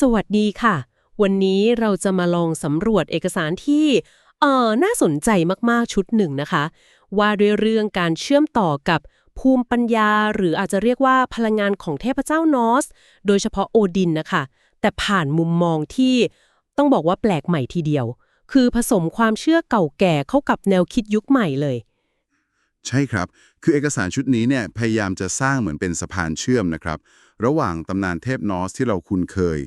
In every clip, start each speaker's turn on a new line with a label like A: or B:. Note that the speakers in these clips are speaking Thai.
A: สวัสดีค่ะ วันนี้เราจะมาลองสำรวจเอกสารที่เอ่อน่าสนใจมากๆชุดหนึ่งนะคะ ว่าด้วยเรื่องการเชื่อมต่อกับภูมิปัญญา หรืออาจจะเรียกว่าพลังงานของเทพเจ้านอส โดยเฉพาะโอดินนะคะ แต่ผ่านมุมมองที่ต้องบอกว่าแปลกใหม่ทีเดียว คือผสมความเชื่อเก่าแก่เข้ากับแนวคิดยุคใหม่เลย
B: ใช่ครับ คือเอกสารชุดนี้เนี่ยพยายามจะสร้างเหมือนเป็นสะพานเชื่อมนะครับ ระหว่างตำนานเทพนอสที่เราคุ้นเคย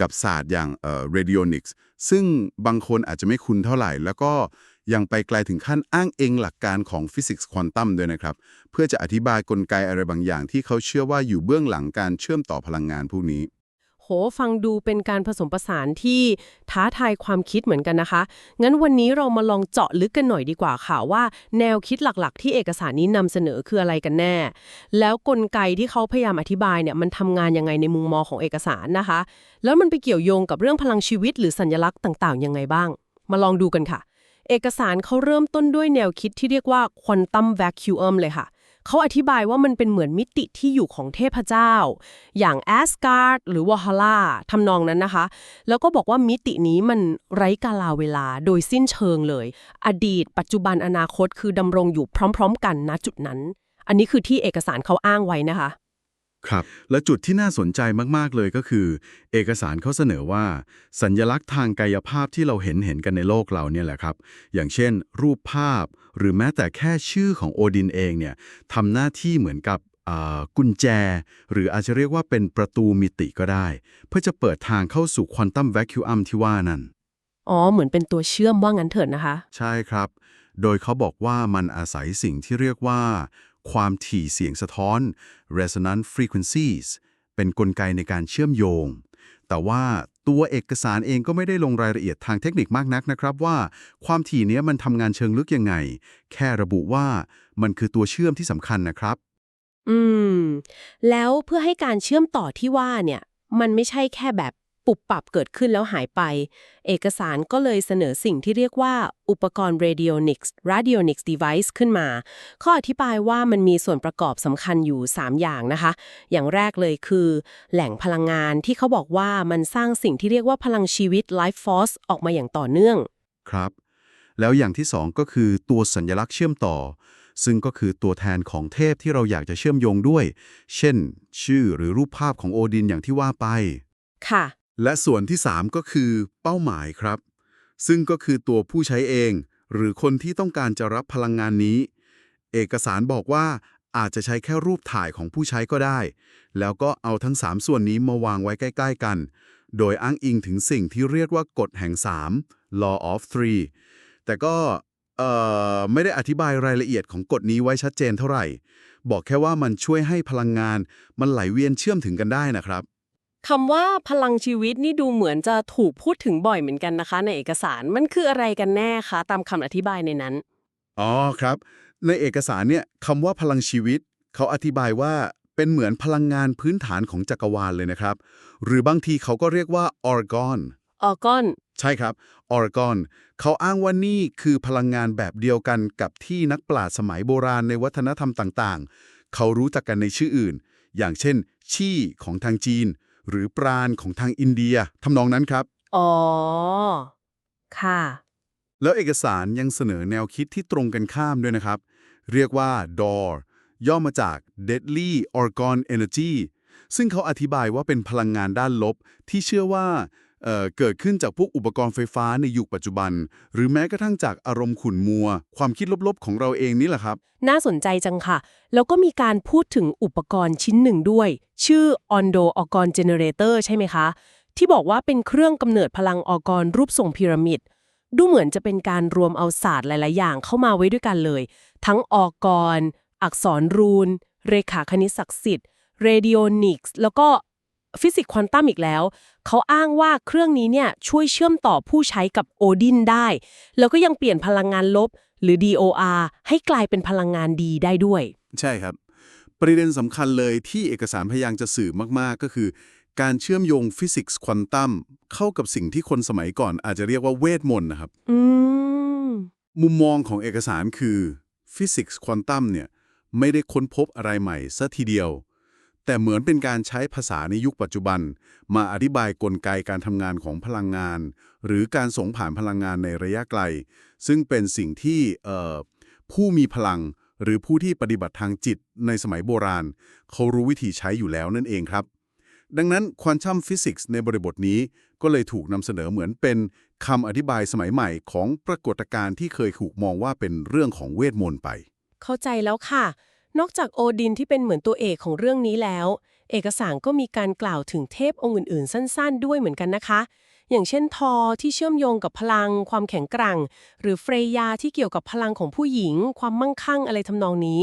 B: กับศาสตร์อย่างเอ่อ radionics ซึ่งบางคนอาจจะไม่คุ้นเท่าไหร่ แล้วก็ยังไปไกลถึงขั้นอ้างเองหลักการของฟิสิกส์ควอนตัมด้วยนะครับ เพื่อจะอธิบายกลไกอะไรบางอย่างที่เขาเชื่อว่าอยู่เบื้องหลังการเชื่อมต่อพลังงานพวกนี้
A: โห ฟังดูเป็นการผสมผสานที่ท้าทายความคิดเหมือนกันนะคะ งั้นวันนี้เรามาลองเจาะลึกกันหน่อยดีกว่าค่ะว่า แนวคิดหลักๆ ที่เอกสารนี้นำเสนอคืออะไรกันแน่ แล้วกลไกที่เขาพยายามอธิบายเนี่ยมันทำงานยังไงในมุมมองของเอกสารนะคะ แล้วมันไปเกี่ยวโยงกับเรื่องพลังชีวิตหรือสัญลักษณ์ต่างๆยังไงบ้าง มาลองดูกันค่ะ เอกสารเขาเริ่มต้นด้วยแนวคิดที่เรียกว่าควอนตัมแวคิว m เลยค่ะ เขาอธิบายว่ามันเป็นเหมือนมิติที่อยู่ของเทพเจ้า อย่างแอสการ์ดหรือวอลฮาร่าทำนองนั้นนะคะ แล้วก็บอกว่ามิตินี้มันไร้กาลาเวลาโดยสิ้นเชิงเลย อดีต ปัจจุบันอนาคตคือดำรงอยู่พร้อม ๆ กันณจุดนั้น อันนี้คือที่เอกสารเขาอ้างไว้นะคะ
C: ครับ และจุดที่น่าสนใจมากๆเลยก็คือ เอกสารเขาเสนอว่า สัญญลักษณ์ทางกายภาพที่เราเห็นเห็นกันในโลกเราเนี่ยแหละครับ อย่างเช่น รูปภาพ หรือแม้แต่แค่ชื่อของโอดินเองเนี่ยทำหน้าที่เหมือนกับอ่ากุญแจ หรืออาจจะเรียกว่าเป็นประตูมิติก็ได้ เพื่อจะเปิดทางเข้าสู่ควอนตัมแวคิวอัมที่ว่านั่น
A: อ๋อ เหมือนเป็นตัวเชื่อมว่างั้นเถิดนะคะ
C: ใช่ครับ โดยเขาบอกว่ามันอาศัยสิ่งที่เรียกว่า ความถี่เสียงสะท้อน resonant frequencies เป็นนกลไกในการเชื่อมโยง แต่ว่าตัวเอกสารเองก็ไม่ได้ลงรายละเอียดทางเทคนิคมากนักนะครับว่า ความถี่เนี้ยมันทำงานเชิงลึกยังไง แค่ระบุว่ามันคือตัวเชื่อมที่สำคัญนะครับ
A: อืม แล้วเพื่อให้การเชื่อมต่อที่ว่าเนี่ย มันไม่ใช่แค่แบบ ปุบปับเกิดขึ้นแล้วหายไป เอกสารก็เลยเสนอสิ่งที่เรียกว่าอุปกรณ์ radionics radionics device ขึ้นมา ข้ออธิบายว่ามันมีส่วนประกอบสำคัญอยู่ 3 อย่างนะคะ อย่างแรกเลยคือ แหล่งพลังงานที่เขาบอกว่ามันสร้างสิ่งที่เรียกว่าพลังชีวิต life force ออกมาอย่างต่อเนื่อง
C: ครับ แล้วอย่างที่สองก็คือตัวสัญลักษณ์เชื่อมต่อ ซึ่งก็คือตัวแทนของเทพที่เราอยากจะเชื่อมโยงด้วย เช่น ชื่อหรือรูปภาพของโอดินอย่างที่ว่าไป
A: ค่ะ
C: และส่วนที่ 3 ก็คือเป้าหมายครับ ซึ่งก็คือตัวผู้ใช้เอง หรือคนที่ต้องการจะรับพลังงานนี้ เอกสารบอกว่าอาจจะใช้แค่รูปถ่ายของผู้ใช้ก็ได้ แล้วก็เอาทั้ง 3 ส่วนนี้มาวางไว้ใกล้ ๆ กัน โดยอ้างอิงถึงสิ่งที่เรียกว่ากฎแห่ง 3 law of three แต่ก็ไม่ได้อธิบายรายละเอียดของกฎนี้ไว้ชัดเจนเท่าไหร่ บอกแค่ว่ามันช่วยให้พลังงานมันไหลเวียนเชื่อมถึงกันได้นะครับ
A: คำว่าพลังชีวิตนี่ดูเหมือนจะถูกพูดถึงบ่อยเหมือนกันนะคะ ในเอกสารมันคืออะไรกันแน่คะตามคำอธิบายในนั้น
C: อ๋อครับ ในเอกสารเนี่ยคำว่าพลังชีวิต เขาอธิบายว่าเป็นเหมือนพลังงานพื้นฐานของจักรวาลเลยนะครับ หรือบางทีเขาก็เรียกว่าออร์กอน
A: ออกอน
C: ใช่ครับออร์กอนเขาอ้างว่านี่คือพลังงานแบบเดียวกันกับที่นักปราชญ์สมัยโบราณในวัฒนธรรมต่างๆ เขารู้จักกันในชื่ออื่น อย่างเช่นชี่ของทางจีน หรือปราณของทางอินเดียทำนองนั้นครับ
A: อ๋อ ค่ะ
C: แล้วเอกสารยังเสนอแนวคิดที่ตรงกันข้ามด้วยนะครับ เรียกว่า DOR ย่อมาจาก Deadly Orgon Energy ซึ่งเขาอธิบายว่าเป็นพลังงานด้านลบที่เชื่อว่า เเกิดขึ้นจากพวกอุปกรณ์ไฟฟ้าในยุคปัจจุบัน หรือแม้กระทั่งจากอารมณ์ขุ่นมัว ความคิดลบๆ ของเราเองนี่แหละครับ
A: น่าสนใจจังค่ะ แล้วก็มีการพูดถึงอุปกรณ์ชิ้นหนึ่งด้วย ชื่อ Ondo Orgon Generator ใช่ไหมคะ ที่บอกว่าเป็นเครื่องกำเนิดพลังออกรรูปทรงพีระมิดดูเหมือนจะเป็นการรวมเอาศาสตร์หลาย ๆ อย่างเข้ามาไว้ด้วยกันเลย ทั้งออกรอักษรรูน เรขาคณิตศักดิ์สิทธิ์เรดิโอนิกส์แล้วก็ ฟิสิกส์ควอนตัมอีกแล้ว เขาอ้างว่าเครื่องนี้เนี่ยช่วยเชื่อมต่อผู้ใช้กับโอดินได้ แล้วก็ยังเปลี่ยนพลังงานลบ หรือ DOR ให้กลายเป็นพลังงานดีได้ด้วย
C: ใช่ครับ ประเด็นสำคัญเลยที่เอกสารพยายามจะสื่อมาก ๆ ก็คือ การเชื่อมโยงฟิสิกส์ควอนตัมเข้ากับสิ่งที่คนสมัยก่อนอาจจะเรียกว่าเวทมนต์นะครับ
A: อืม
C: มุมมองของเอกสารคือฟิสิกส์ควอนตัมเนี่ยไม่ได้ค้นพบอะไรใหม่ซะทีเดียว แต่เหมือนเป็นการใช้ภาษาในยุคปัจจุบัน มาอธิบายกลไกการทำงานของพลังงาน หรือการส่งผ่านพลังงานในระยะไกล ซึ่งเป็นสิ่งที่ผู้มีพลังหรือผู้ที่ปฏิบัติทางจิตในสมัยโบราณ เขารู้วิธีใช้อยู่แล้วนั่นเองครับ ดังนั้นควอนตัมฟิสิกส์ในบริบทนี้ก็เลยถูกนำเสนอเหมือนเป็นคำอธิบายสมัยใหม่ของปรากฏการณ์ที่เคยถูกมองว่าเป็นเรื่องของเวทมนต์ไป
A: เข้าใจแล้วค่ะ นอกจากโอดินที่เป็นเหมือนตัวเอกของเรื่องนี้แล้ว เอกสารก็มีการกล่าวถึงเทพองค์อื่นๆ สั้นๆ ด้วยเหมือนกันนะคะ อย่างเช่นทอที่เชื่อมโยงกับพลัง ความแข็งแกร่ง หรือเฟรยาที่เกี่ยวกับพลังของผู้หญิง ความมั่งคั่งอะไรทำนองนี้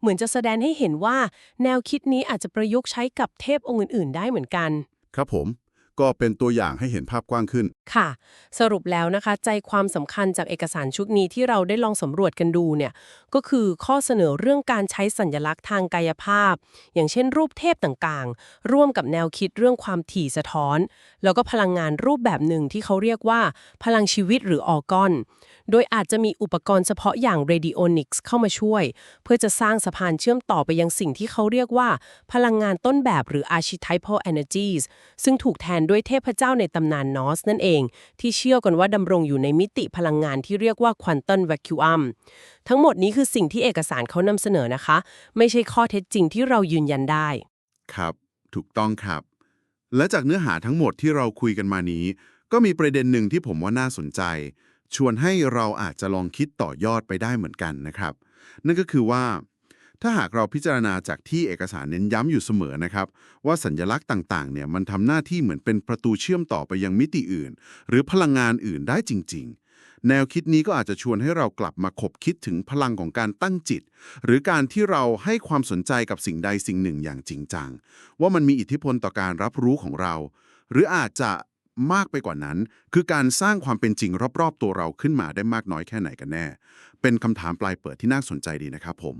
A: เหมือนจะแสดงให้เห็นว่า แนวคิดนี้อาจจะประยุกต์ใช้กับเทพองค์อื่นๆ ได้เหมือนกัน
C: ครับผม ก็เป็นตัวอย่างให้เห็นภาพกว้างขึ้น
A: ค่ะ สรุปแล้วนะคะ ใจความสำคัญจากเอกสารชุดนี้ที่เราได้ลองสำรวจกันดูเนี่ยก็คือข้อเสนอเรื่องการใช้สัญลักษณ์ทางกายภาพ อย่างเช่น รูปเทพต่างๆ ร่วมกับแนวคิดเรื่องความถี่สะท้อน แล้วก็พลังงานรูปแบบหนึ่งที่เขาเรียกว่า พลังชีวิตหรือออร์กอน โดยอาจจะมีอุปกรณ์เฉพาะอย่าง radionics เข้ามาช่วย เพื่อจะสร้างสะพานเชื่อมต่อไปยังสิ่งที่เขาเรียกว่า พลังงานต้นแบบหรือ archetypal energies ซึ่งถูกแทนด้วยเทพเจ้าในตำนานนอสนั่นเองที่เชื่อกันว่าดำรงอยู่ในมิติพลังงานที่เรียกว่า quantum vacuum ทั้งหมดนี้คือสิ่งที่เอกสารเขานำเสนอนะคะ ไม่ใช่ข้อเท็จจริงที่เรายืนยันได้
C: ครับ ถูกต้องครับ และจากเนื้อหาทั้งหมดที่เราคุยกันมานี้ ก็มีประเด็นหนึ่งที่ผมว่าน่าสนใจ ชวนให้เราอาจจะลองคิดต่อยอดไปได้เหมือนกันนะครับ นั่นก็คือว่า ถ้าหากเราพิจารณาจากที่เอกสารเน้นย้ำอยู่เสมอนะครับ ว่าสัญญลักษณ์ต่างๆ เนี่ยมันทำหน้าที่เหมือนเป็นประตูเชื่อมต่อไปยังมิติอื่น หรือพลังงานอื่นได้จริง ๆ แนวคิดนี้ก็อาจจะชวนให้เรากลับมาคบคิดถึงพลังของการตั้งจิต หรือการที่เราให้ความสนใจกับสิ่งใดสิ่งหนึ่งอย่างจริงจังว่ามันมีอิทธิพลต่อการรับรู้ของเรา หรืออาจจะมากไปกว่านั้น คือการสร้างความเป็นจริงรอบๆ ตัวเราขึ้นมาได้มากน้อยแค่ไหนกันแน่ เป็นคำถามปลายเปิดที่น่าสนใจดีนะครับผม